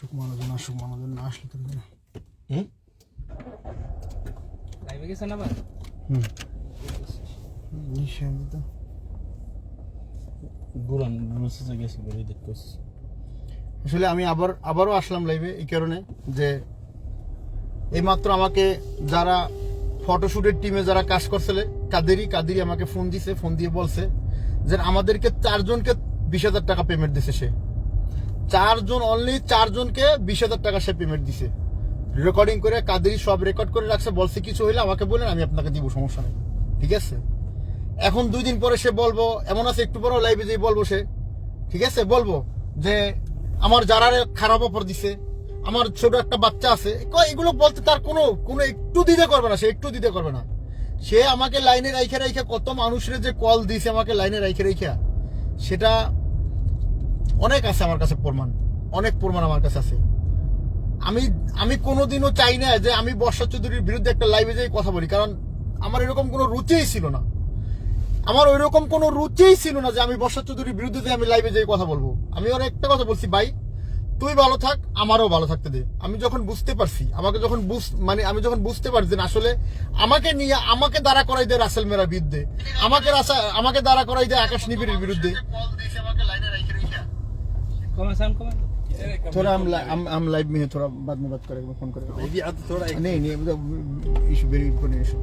আসুক মানুষজন আসুক মানুষজন না আসলে তো না হুম? লাইভে গেছেন আবার? হুম। নিশ্চয় তো। গুরান রুলসে গেছি বলে দেখতেছি আসলে আমি আবার আবারও আসলাম লাইভে এই কারণে যে এইমাত্র আমাকে যারা ফটোশুটের টিমে যারা কাজ করছিল কাদেরই কাদেরই আমাকে ফোন দিছে ফোন দিয়ে বলছে যে আমাদেরকে চারজনকে বিশ হাজার টাকা পেমেন্ট দিছে সে। চারজন অনলি চারজনকে বিশ হাজার টাকা সে পেমেন্ট দিছে। রেকর্ডিং করে কাদেরই সব রেকর্ড করে রাখছে, বলছে কিছু হইলে আমাকে বলেন, আমি আপনাকে দিব, সমস্যা নেই। ঠিক আছে? এখন দুই দিন পরে সে বলব, এমন আছে, একটু পরেও লাইভে যেই বলব সে। ঠিক আছে? বলব যে, আমার যারা খারাপ অফার দিছে, আমার ছোট একটা বাচ্চা আছে এগুলো বলতে তার কোনো কোনো একটু দিতে করবে না, সে একটু দিতে করবে না। সে আমাকে লাইনে রাইখে রাইখে কত মানুষের যে কল দিছে আমাকে লাইনে রাইখে রাইখে, সেটা অনেক আছে আমার কাছে প্রমাণ, অনেক প্রমাণ আমার কাছে আছে। আমি আমি কোনোদিনও চাই না যে আমি বর্ষা চৌধুরীর বিরুদ্ধে একটা লাইভে যেয়ে কথা বলি, কারণ আমার এরকম কোনো রুচিই ছিল না। আমার ওই রকম কোনো রুচিই ছিল না যে আমি বর্ষা চৌধুরীর বিরুদ্ধে আমি লাইভে যেয়ে কথা বলব। আমি ওর একটা কথা বলছি, ভাই, তুই ভালো থাক, আমারও ভালো থাকতে দে। আমি যখন বুঝতে পারছি, আমাকে যখন বুঝ মানে আমি যখন বুঝতে পারছি যে আসলে আমাকে নিয়ে, আমাকে দাঁড়া করাই দেয় রাসেল মেরার বিরুদ্ধে, আমাকে আমাকে দাঁড়া করাই দেয় আকাশ নিবিড়ের বিরুদ্ধে। কমা সাম কমা थोड़ा हम ला- हम हम लाइव में हैं थोड़ा बाद में बात करेंगे फोन करेंगे थोड़ा नहीं नहीं ইস্যু ভেরি ইম্পর্টেন্ট ইস্যু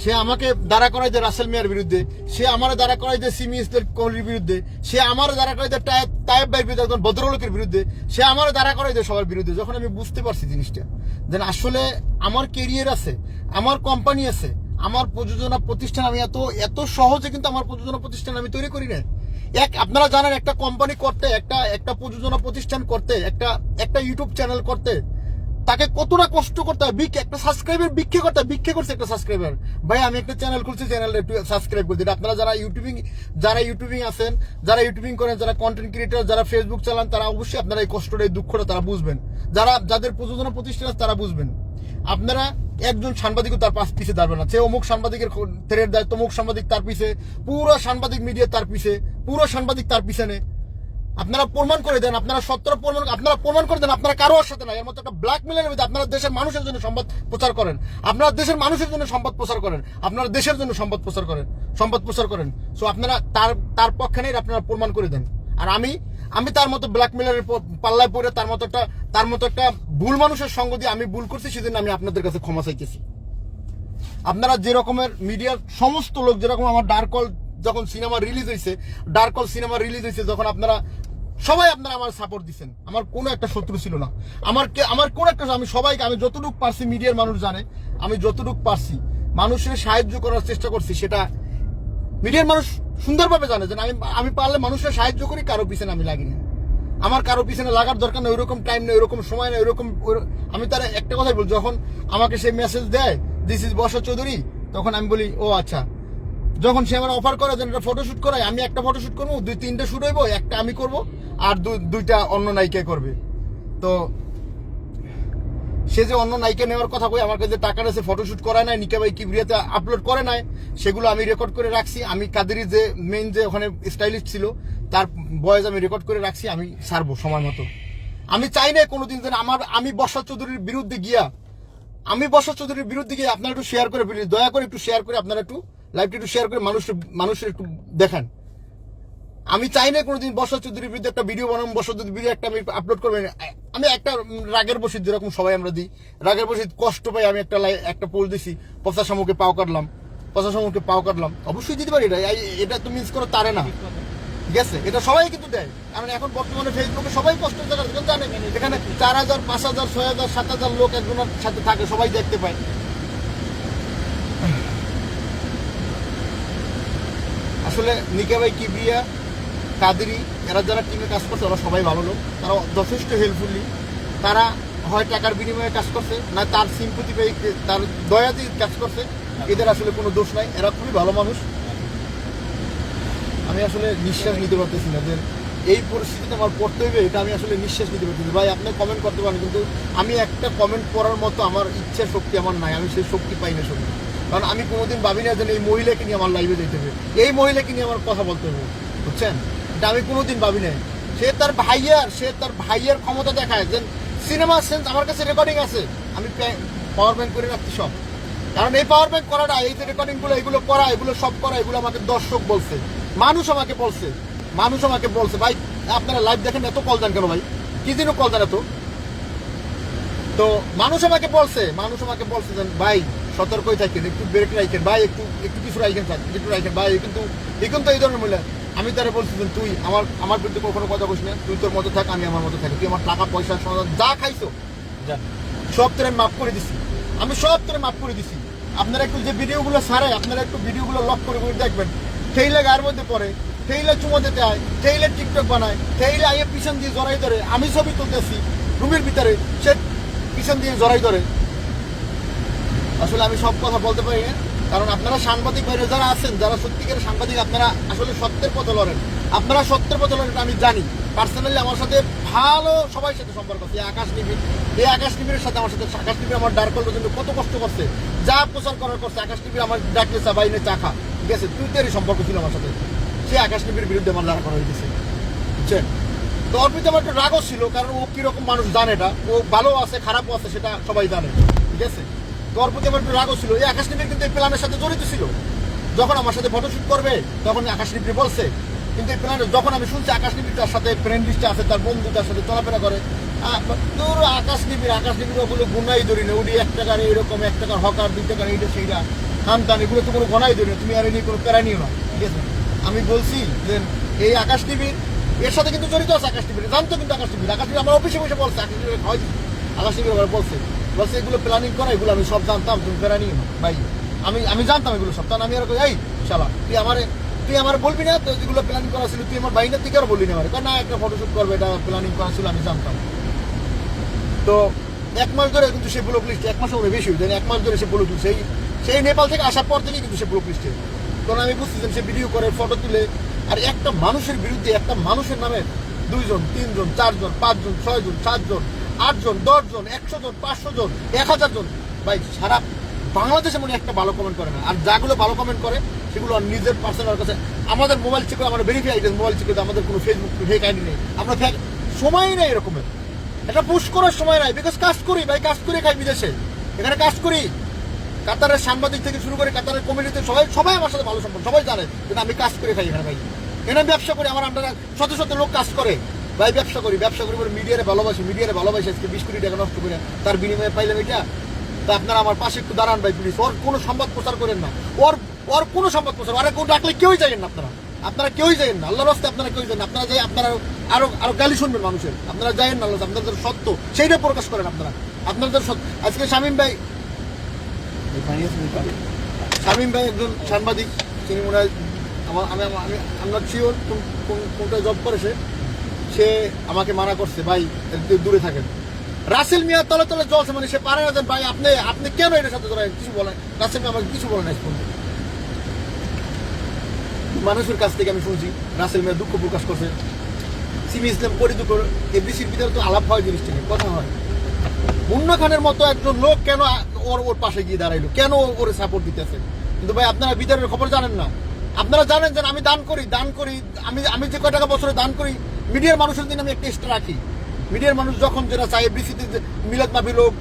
সে আমাকে দাঁড়া করাই দেয় রাসেল মিয়ার বিরুদ্ধে সে আমার দাঁড়া করাই দেয় সিমি ইসদের কোহলির বিরুদ্ধে সে আমার দাঁড়া করাই দেয় তায়েব তায়েব ভাইয়ের বিরুদ্ধে একজন ভদ্রলোকের বিরুদ্ধে সে আমার দাঁড়া করাই দেয় সবার বিরুদ্ধে যখন আমি বুঝতে পারছি জিনিসটা দেন আসলে আমার কেরিয়ার আছে আমার কোম্পানি আছে আমার প্রযোজনা প্রতিষ্ঠান আমি এত এত সহজে কিন্তু আমার প্রযোজনা প্রতিষ্ঠান আমি তৈরি করি না এক আপনারা জানেন একটা কোম্পানি করতে, একটা একটা প্রযোজনা প্রতিষ্ঠান করতে, একটা একটা ইউটিউব চ্যানেল করতে, তাকে কতটা কষ্ট করতে হয়? বিক, একটা সাবস্ক্রাইবার বিক্ষে করতে হয় বিক্ষে করছে একটা সাবস্ক্রাইবার ভাই, আমি একটা চ্যানেল খুলছি চ্যানেলটা একটু সাবস্ক্রাইব করছি এটা আপনারা যারা ইউটিউবিং যারা ইউটিউবিং আছেন, যারা ইউটিউবিং করেন, যারা কন্টেন্ট ক্রিয়েটর যারা ফেসবুক চালান, তারা অবশ্যই আপনারা এই কষ্টটা, এই দুঃখটা তারা বুঝবেন। যারা, যাদের প্রযোজনা প্রতিষ্ঠান আছে, তারা বুঝবেন। আপনারা একজন সাংবাদিকও তার পাশ পিছে দাঁড়বে না। সে অমুক সাংবাদিকের থ্রেড দেয়, তমুক সাংবাদিক তার পিছে, পুরো সাংবাদিক মিডিয়া তার পিছে, পুরো সাংবাদিক তার পিছনে আপনারা প্রমাণ করে দেন, আপনারা সত্তর প্রমাণ, আপনারা প্রমাণ করে দেন, আপনারা কারও সাথে না এর মতো একটা ব্ল্যাক ব্ল্যাকমেলের মধ্যে আপনারা দেশের মানুষের জন্য সম্পদ প্রচার করেন। আপনারা দেশের মানুষের জন্য সম্পদ প্রচার করেন। আপনারা দেশের জন্য সম্পদ প্রচার করেন। সম্পদ প্রচার করেন। সো আপনারা তার তার পক্ষে নেই, আপনারা প্রমাণ করে দেন। আর আমি আমি তার মতো ব্ল্যাক ব্ল্যাকমেলের পাল্লায় পড়ে তার মতো একটা তার মতো একটা ভুল মানুষের সঙ্গ দিয়ে আমি ভুল করছি সেদিন আমি আপনাদের কাছে ক্ষমা চাইতেছি। আপনারা যে রকমের মিডিয়ার সমস্ত লোক যেরকম আমার ডার্ক কল যখন সিনেমা রিলিজ হয়েছে ডার্ক কল সিনেমা রিলিজ হয়েছে যখন আপনারা, সবাই আপনারা আমার সাপোর্ট দিচ্ছেন আমার কোনো একটা শত্রু ছিল না। আমার আমার কোন একটা, আমি সবাইকে, আমি যতটুকু পারছি, মিডিয়ার মানুষ জানে, আমি যতটুকু পারছি, মানুষের সাহায্য করার চেষ্টা করছি, সেটা মিডিয়ার মানুষ সুন্দরভাবে জানে যে আমি আমি পারলে মানুষের সাহায্য করি, কারও পিছনে আমি লাগি না। আমার কারও পিছনে লাগার দরকার নেই, ওইরকম টাইম নেই, ওইরকম সময় নেই, ওইরকম ওই- আমি তার একটা কথাই বলি, যখন আমাকে সে মেসেজ দেয় দিস ইজ বর্ষা চৌধুরী তখন আমি বলি, ও আচ্ছা। যখন সে আমার অফার করে যে একটা ফটোশুট করায় আমি একটা ফটোশুট করব, দুই তিনটা শুট হইবো, একটা আমি করব, আর দুইটা অন্য নায়িকা করবে। তো সে যে অন্য নায়িকা নেওয়ার কথা কই, আমার কাছে টাকা রয়েছে ফটোশুট করায় নাই, নিকা ভাই কিবরিয়াতে আপলোড করে নাই, সেগুলো আমি রেকর্ড করে রাখছি। আমি কাদেরি যে মেইন যে ওখানে স্টাইলিস্ট ছিল তার বয়েজ আমি রেকর্ড করে রাখছি, আমি ছাড়বো সময় মতো। আমি চাই না কোনোদিন যেন আমার, আমি বর্ষা চৌধুরীর বিরুদ্ধে গিয়া, আমি বর্ষা চৌধুরীর বিরুদ্ধে গিয়ে আপনারা একটু শেয়ার করে প্লিজ দয়া করে একটু শেয়ার করে আপনারা একটু লাইভটা একটু শেয়ার করে মানুষ মানুষের একটু দেখান। আমি চাই না কোনোদিন বর্ষা চৌধুরীর বিরুদ্ধে একটা ভিডিও বানাবো, বর্ষা চৌধুরীর ভিডিও একটা আমি আপলোড করবেন আমি একটা রাগের বসিত যেরকম সবাই আমরা দিই, রাগের বসিত কষ্ট পাই, আমি একটা একটা পোল দিছি পচা শামুকে পাও কাটলাম পচা শামুকে পাও কাটলাম। অবশ্যই দিতে পারি, এটা এটা তো মিস করে, তারে না। আছে এটা সবাই কিন্তু দেয়। কারণ এখন বর্তমানে ফেসবুকে সবাই কষ্ট জায়গা জানে। এখানে চার হাজার, পাঁচ হাজার, ছয় হাজার, সাত হাজার লোক একজনের সাথে থাকে, সবাই দেখতে পায়। আসলে নিকা ভাই কিবরিয়া কাদেরি, এরা যারা টিমে কাজ করছে, ওরা সবাই ভালো লোক। তারা যথেষ্ট হেল্পফুলি তারা হয় টাকার বিনিময়ে কাজ করছে, না তার সিম্পতি পেয়ে তার দিয়ে কাজ করছে। এদের আসলে কোনো দোষ নাই। এরা খুবই ভালো মানুষ। আমি আসলে নিঃশ্বাস নিতে পারতেছি না যে এই পরিস্থিতিতে আমার পড়তে হবে এটা আমি আসলে নিঃশ্বাস নিতে পারতেছি ভাই, আপনি কমেন্ট করতে পারেন, কিন্তু আমি একটা কমেন্ট করার মতো আমার ইচ্ছা শক্তি আমার নাই, আমি সেই শক্তি পাই না শক্তি কারণ আমি কোনোদিন ভাবি না যে এই মহিলাকে নিয়ে আমার লাইভে যেতে হবে। এই মহিলাকে নিয়ে আমার কথা বলতে হবে, বুঝছেন? এটা আমি কোনোদিন ভাবি নাই। সে তার ভাইয়ার, সে তার ভাইয়ের ক্ষমতা দেখায় যে সিনেমা সেন্স আমার কাছে রেকর্ডিং আছে। আমি পাওয়ার ব্যাংক করে রাখছি সব। কারণ এই পাওয়ার ব্যাংক করাটা, এই যে রেকর্ডিংগুলো এগুলো করা, এগুলো সব করা, এগুলো আমাকে দর্শক বলছে। মানুষ আমাকে বলছে মানুষ আমাকে বলছে ভাই আপনারা লাইভ দেখেন এত কল দেন কেন ভাই? কি দিনও কল দেন এত? তো মানুষ আমাকে বলছে মানুষ আমাকে বলছে যে ভাই সতর্কই থাকেন একটু ব্রেক রাখেন ভাই একটু একটু কিছু রাখেন একটু রাখেন ভাই কিন্তু এ কিন্তু এই ধরনের মহিলা। আমি তারা বলছি যে তুই আমার আমার বিরুদ্ধে কখনো কথা বলিস না তুই তোর মতো থাক আমি আমার মতো থাকি তুই আমার টাকা পয়সা সমাধান যা খাইছো সব তোরে মাফ করে দিছি। আমি সব তোরে মাফ করে দিছি। আপনারা একটু যে ভিডিওগুলো সারে আপনারা একটু ভিডিওগুলো লক করে করে দেখবেন। ঠেইলে গায়ের মধ্যে পড়ে, ঠেইলে চুমো দিতে হয়, ঠেইলে টিকটক বানায়, ঠেইলে আইয়ে পিছন দিয়ে জড়াই ধরে। আমি ছবি তুলতেছি, রুমের ভিতরে, সে পিছন দিয়ে জড়াই ধরে। আসলে আমি সব কথা বলতে পারি না, কারণ আপনারা সাংবাদিক বাইরে যারা আছেন, যারা সত্যিকারের সাংবাদিক, আপনারা আসলে সত্যের পথে লড়েন। আপনারা সত্যের পথে লড়েন আমি জানি। পার্সোনালি আমার সাথে ভালো সবাই সাথে সম্পর্ক আছে। আকাশ নিবিড় এই আকাশ নিবিড়ের সাথে আমার সাথে আকাশ নিবিড় আমার ডার করবার জন্য কত কষ্ট করছে। যা প্রচার করার করছে, আকাশ নিবিড় আমার ডাকলে চা বাইনে চা খা। ঠিক আছে টুইটারই সম্পর্ক ছিল আমার সাথে। সে আকাশ নিবিড়ের বিরুদ্ধে দাঁড় করা হয়েছে বুঝছেন? তো ওর প্রতি আমার একটু রাগও ছিল, কারণ ও কীরকম মানুষ জানে এটা। ও ভালো আছে, খারাপও আছে, সেটা সবাই জানে। ঠিক আছে? তো ওর প্রতি আমার একটু রাগও ছিল। এই আকাশ নিবিড় কিন্তু এই প্ল্যানের সাথে জড়িত ছিল। যখন আমার সাথে ফটোশুট করবে, তখন আকাশ নিবিড় বলছে। কিন্তু এই প্ল্যানে যখন আমি শুনছি আকাশ নিবিড় তার সাথে ফ্রেন্ড লিস্টে আছে, তার বন্ধু তার সাথে চলাফেরা করে তোর আকাশ নিবিড় আকাশ নিবিড় ওগুলো গুনাই ধরি না। ওটি এক টাকার এরকম এক টাকার হকার দুই টাকার এইটা সেইটা। খানতান এগুলো তো কোনো ধরি না, তুমি আর এ নিয়ে কোনো প্যারা নিও না, ঠিক আছে? আমি বলছি যে এই আকাশ টিভির এর সাথে কিন্তু জড়িত আছে আকাশ টিভির জানতো কিন্তু আকাশ টিভি আকাশ টিভি আমার অফিসে বসে বলছে, আকাশ টিভি খাওয়াই আকাশ টিভি আবার বলছে বলছে এগুলো প্ল্যানিং করা, এগুলো আমি সব জানতাম, তুমি প্যারা নিও না, ভাই। আমি আমি জানতাম এগুলো সব আমি আর এই শালা, তুই আমার তুই আমার বলবি না তো যেগুলো প্ল্যানিং করা ছিল, তুই আমার বাইনের থেকে আর বললি না আমার? না, একটা ফটোশ্যুট করবে, এটা প্ল্যানিং করা ছিল, আমি জানতাম। তো এক মাস ধরে কিন্তু সে ব্লক লিস্টে এক মাসের বেশি হয়েছে এক মাস ধরে সে ব্লক লিস্ট সেই সেই নেপাল থেকে আসার পর থেকেই কিন্তু সে ব্লক লিস্টে কারণ আমি বুঝতেছিলাম সে ভিডিও করে ফটো তুলে, আর একটা মানুষের বিরুদ্ধে, একটা মানুষের নামে দুইজন, তিনজন, চারজন, পাঁচজন, ছয়জন, সাতজন, আটজন, দশজন একশো জন পাঁচশো জন এক হাজার জন ভাই, সারা বাংলাদেশে মনে একটা ভালো কমেন্ট করে না। আর যাগুলো ভালো কমেন্ট করে, সেগুলো নিজের পার্সোনাল কাছে, আমাদের মোবাইল চেক করে, আমাদের ভেরিফাই মোবাইল চেক করে, আমাদের কোনো ফেসবুক ফেক আইডি নেই। আমরা ফেক সময়ই নেই এরকমের। এটা পুশ করার সময় নাই বিকজ কাজ করি ভাই, কাজ করে খাই বিদেশে। এখানে কাজ করি। কাতারের সাংবাদিক থেকে শুরু করে কাতারের কমিটিতে সবাই সবাই আমার সাথে ভালো সম্পর্ক, সবাই জানে কিন্তু আমি কাজ করে খাই এখানে ভাই। এখানে ব্যবসা করি, আমার আন্ডারে শত শত লোক কাজ করে। ভাই, ব্যবসা করি ব্যবসা করি বলে মিডিয়ারে ভালোবাসি মিডিয়ারে ভালোবাসি, আজকে বিশ কোটি টাকা নষ্ট করে তার বিনিময়ে পাইলাম এটা। তা আপনারা আমার পাশে একটু দাঁড়ান ভাই প্লিজ ওর কোনো সংবাদ প্রচার করেন না। ওর ওর কোনো সংবাদ প্রচার, আরে কেউ ডাকলে কেউই যাবেন না আপনারা। আপনারা কেউই যাবেন না, আল্লাহর রাস্তায় আপনারা কেউই যান না। আপনারা যাই, আপনারা আরও আরও গালি শুনবেন মানুষের। আপনারা যায়েন না আপনাদের সত্য, সেইটা প্রকাশ করেন আপনারা। আপনাদের সত্য, আজকে শামীম ভাই শামীম ভাই একজন সাংবাদিক, তিনি মনে হয় আমার আমি আমি আমরা শিওর কোনটা জব করে সে। সে আমাকে মানা করছে, ভাই দূরে থাকেন। রাসেল মিয়া তলে তলে চলছে মানে সে পারে না ভাই, আপনি আপনি কেন এটার সাথে জড়ায় কিছু বলেন রাসেল মিয়া আমাকে কিছু বলে নাই ফোন মানুষের কাছ থেকে আমি শুনছি রাসেল মিয়া দুঃখ প্রকাশ করছে। সিমি ইসলাম দুঃখ এবিসির ভিতরে তো আলাপ হয় জিনিসটা নিয়ে, কথা হয়। মুন্না খানের মতো একজন লোক কেন ওর ওর পাশে গিয়ে দাঁড়াইলো? কেন ওর সাপোর্ট দিতেছে? কিন্তু ভাই আপনারা ভিতরের খবর জানেন না। আপনারা জানেন যে আমি দান করি দান করি আমি আমি যে কয় টাকা বছরে দান করি মিডিয়ার মানুষের দিন আমি একটা এক্সট্রা রাখি। মিডিয়ার মানুষ যখন যেটা চাই এফডিসিতে মিলাদ মাহফিল হোক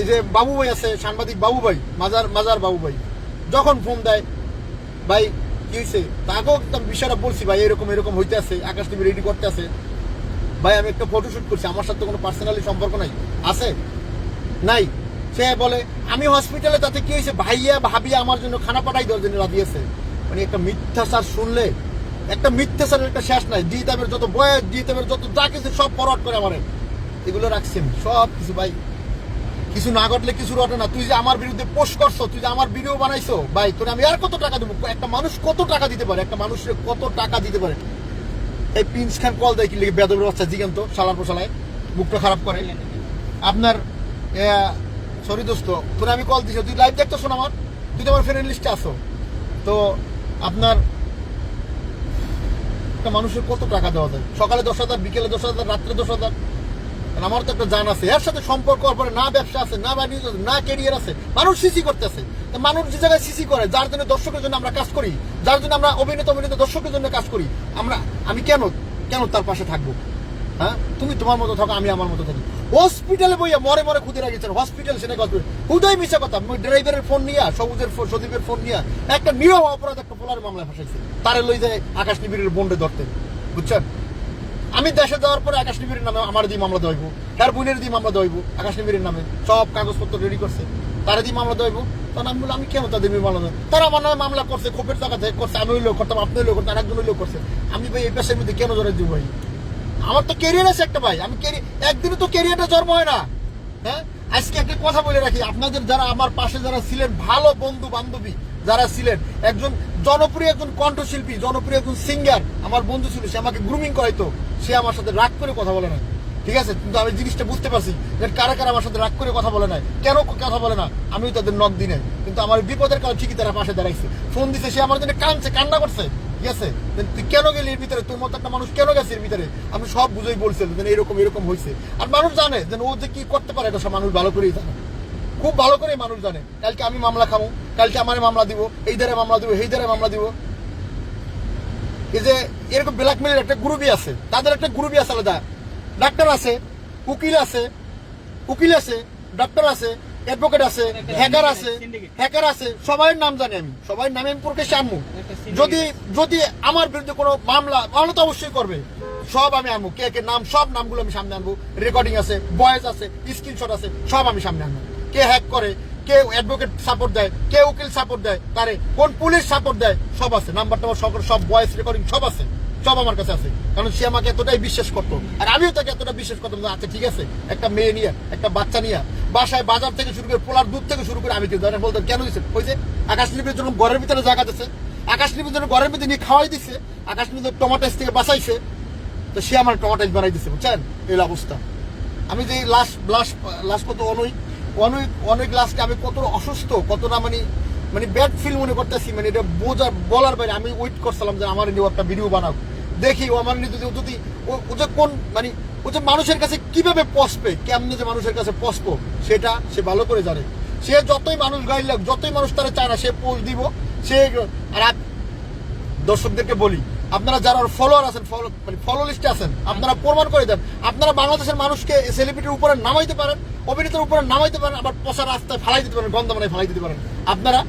এই যে বাবু ভাই আছে সাংবাদিক বাবু ভাই মাজার মাজার বাবু ভাই যখন ফোন দেয় ভাই কি হয়েছে তাকেও বিষয়টা বলছি, ভাই, এরকম এরকম হইতে আছে, আকাশ টিভি রেডি করতে আছে। ভাই, আমি একটা ফটোশুট করছি, আমার সাথে কোনো পার্সোনালি সম্পর্ক নাই। আছে? নাই। সে বলে, আমি হসপিটালে তাতে কি হয়েছে ভাইয়া ভাবিয়া আমার জন্য খানা পাঠাই দেওয়ার জন্য দিয়েছে মানে একটা মিথ্যাচার শুনলে, একটা মিথ্যাচারের একটা শেষ নাই। ডিতাবের যত বয়স ডিতাবের যত যা কিছু সব ফরওয়ার্ড করে আমার। এগুলো রাখছি আমি সব কিছু ভাই। কিছু না ঘটলে কিছু ঘটে না। তুই যে আমার বিরুদ্ধে পোস্ট করছ, তুই যে আমার ভিডিও বানাইছো, ভাই, তোর আমি আর কত টাকা দেবো? একটা মানুষ কত টাকা দিতে পারে? একটা মানুষের কত টাকা দিতে পারে? এই প্রিন্স খান কল দেয় কি লিখে বেদবের বাচ্চা, জিগান্ত সালার পোশালায়, মুখটা খারাপ করে। আপনার সরি দোস্ত, তোর আমি কল দিছি, তুই লাইভ দেখতেছো না আমার? তুই তো আমার ফ্রেন্ড লিস্টে আসো তো আপনার, একটা মানুষের কত টাকা দেওয়া যায়? সকালে দশ হাজার, বিকেলে দশ হাজার, রাত্রে দশ হাজার আমার তো একটা জান আছে, এর সাথে সম্পর্ক পরে না ব্যবসা আছে, না বাণিজ্য না ক্যারিয়ার আছে, মানুষ সিসি করতেছে। মানুষ যে জায়গায় সিসি করে, যার জন্য দর্শকের জন্য আমরা কাজ করি, যার জন্য আমরা অভিনেতা অভিনেতা দর্শকের জন্য কাজ করি, আমরা, আমি কেন কেন তার পাশে থাকব? হ্যাঁ? তুমি তোমার মতো থাকো, আমি আমার মতো থাকি। হসপিটালে বইয়া মরে মরে খুঁজে রাখিয়েছেন হসপিটাল সেটা কথা। হুদাই মিশা কথা ড্রাইভারের ফোন নিয়ে, সবুজের ফোন সদীপের ফোন নিয়ে, একটা নিরহ অপরাধ একটা পোলার মামলায় ফাঁসাইছে। তারে লই যায় আকাশ নিবিড়ের বন্ডে ধরতে। বুঝছেন? আমি দেশে যাওয়ার পরে আকাশ নিবিড়ের নামে আমার দিয়ে মামলা দেওয়াইবো তার বোনের দিয়ে মামলা দেওয়াইবো আকাশ নিবিড়ের নামে। সব কাগজপত্র রেডি করছে। তারা দিয়ে মামলা দেওয়াইবো তখন আমি বললাম আমি কেন তাদের মামলা দেবো? তারা আমার নামে মামলা করছে খোপের জায়গা থেকে করছে আমি হইলেও করতাম আপনি হইলেও করতাম আরেকজন হইলেও করছে। আমি ভাই এই পেশার মধ্যে কেন জড়াই দিব ভাই? আমার তো কেরিয়ার আছে একটা ভাই। আমি একদিনে তো কেরিয়ারটা জন্ম হয় না। হ্যাঁ? আজকে একটা কথা বলে রাখি। আপনাদের যারা আমার পাশে যারা ছিলেন, ভালো বন্ধু বান্ধবী যারা ছিলেন, একজন জনপ্রিয় একজন কণ্ঠশিল্পী, জনপ্রিয় একজন সিঙ্গার আমার বন্ধু ছিল, সে আমাকে গ্রুমিং করাইতো। সে আমার সাথে রাগ করে কথা বলে না ঠিক আছে? কিন্তু আমি জিনিসটা বুঝতে পারছি যে কারা কারা আমার সাথে রাগ করে কথা বলে না কেন কথা বলে না? আমিও তাদের নখ দিনে কিন্তু আমার বিপদের কারণে ঠিকই তারা পাশে দাঁড়াইছে। ফোন দিছে, সে আমার জন্য কাঁদছে, কান্না করছে। ঠিক আছে? তুই কেন গেলি এর ভিতরে? তোর মতো একটা মানুষ কেন গেছে এর ভিতরে? আমি সব বুঝেই বলছিলাম এরকম এরকম হয়েছে আর মানুষ জানে যে ও যে কি করতে পারে, এটা সব মানুষ ভালো করেই জানে। খুব ভালো করে মানুষ জানে। কালকে আমি মামলা খাব কালকে আমার মামলা দিব, এই ধারে মামলা দিব এই ধারে মামলা দিব। এই যে এরকম ব্ল্যাকমেলের একটা গ্রুপই আছে, তাদের একটা গ্রুপই আছে আলাদা। ডাক্তার আছে, উকিল আছে উকিল আছে ডাক্তার আছে অ্যাডভোকেট আছে হ্যাকার আছে হ্যাকার আছে সবাই নাম জানি আমি সবাই নামে আমি প্রকাশ্যে আনব। যদি যদি আমার বিরুদ্ধে কোনো মামলা মামলা তো অবশ্যই করবে। সব আমি আনব, কে কে নাম, সব নামগুলো আমি সামনে আনব। রেকর্ডিং আছে ভয়েস আছে স্ক্রিনশট আছে, সব আমি সামনে আনব। কে হ্যাক করে, কে অ্যাডভোকেট সাপোর্ট দেয়, কে উকিল সাপোর্ট দেয়, তারে কোন পুলিশ সাপোর্ট দেয়, সব আছে। নাম্বার টাম্বার সব সব ভয়েস রেকর্ডিং সব আছে, সব আমার কাছে আছে। কারণ সে আমাকে এতটাই বিশ্বাস করতো। আর আমিও তাকে এতটা বিশ্বাস করতাম যে আচ্ছা ঠিক আছে, একটা মেয়ে নিয়ে, একটা বাচ্চা নিয়ে, বাসায় বাজার থেকে শুরু করে, পোলার দুধ থেকে শুরু করে আমি কিন্তু বলতাম কেন দিচ্ছে ওই যে আকাশ লিপির জন্য ঘরের ভিতরে জায়গা দিচ্ছে আকাশ লিপির জন্য ঘরের ভিতরে নিয়ে খাওয়াই দিচ্ছে আকাশ লিপি টমাটাইস থেকে বাঁচাইছে, তো সে আমার টমাটাইস বানাই দিচ্ছে বুঝছেন? এই অবস্থা। আমি যে লাস্ট লাস্ট লাস্ট কত অনৈক অনেক অনেক লাস্টে আমি কত অসুস্থ কতটা মানে মানে ব্যাড ফিল মনে করতেছি মানে এটা বোঝার, বলার বাইরে আমি ওয়েট করছিলাম যে আমার নিয়ে একটা ভিডিও বানাও দেখি ও আমার যদি যদি ও- যে কোন মানে ও যে মানুষের কাছে কীভাবে পসবে, কেমনে যে মানুষের কাছে পসবো, সেটা সে ভালো করে জানে। সে যতই মানুষ গাইল যতই মানুষ তারা চায় না, সে পোস্ট দিব, সে আর দর্শকদেরকে বলি, আপনারা যারা ফলোয়ার আছেন ফলো মানে ফলো লিস্টে আছেন, আপনারা প্রমাণ করে দেন। আপনারা বাংলাদেশের মানুষকে সেলিব্রিটির উপরে নামাইতে পারেন অভিনেতার উপরে নামাইতে পারেন, আবার পচা রাস্তায় ফালাই দিতে পারেন, গন্ধ বানায় ফালাই দিতে পারেন। আপনারা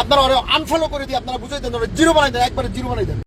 আপনারা আনফলো করে দিয়ে আপনারা বুঝাই দেন জিরো বানাই দেন, একবারে জিরো বানাই দেন।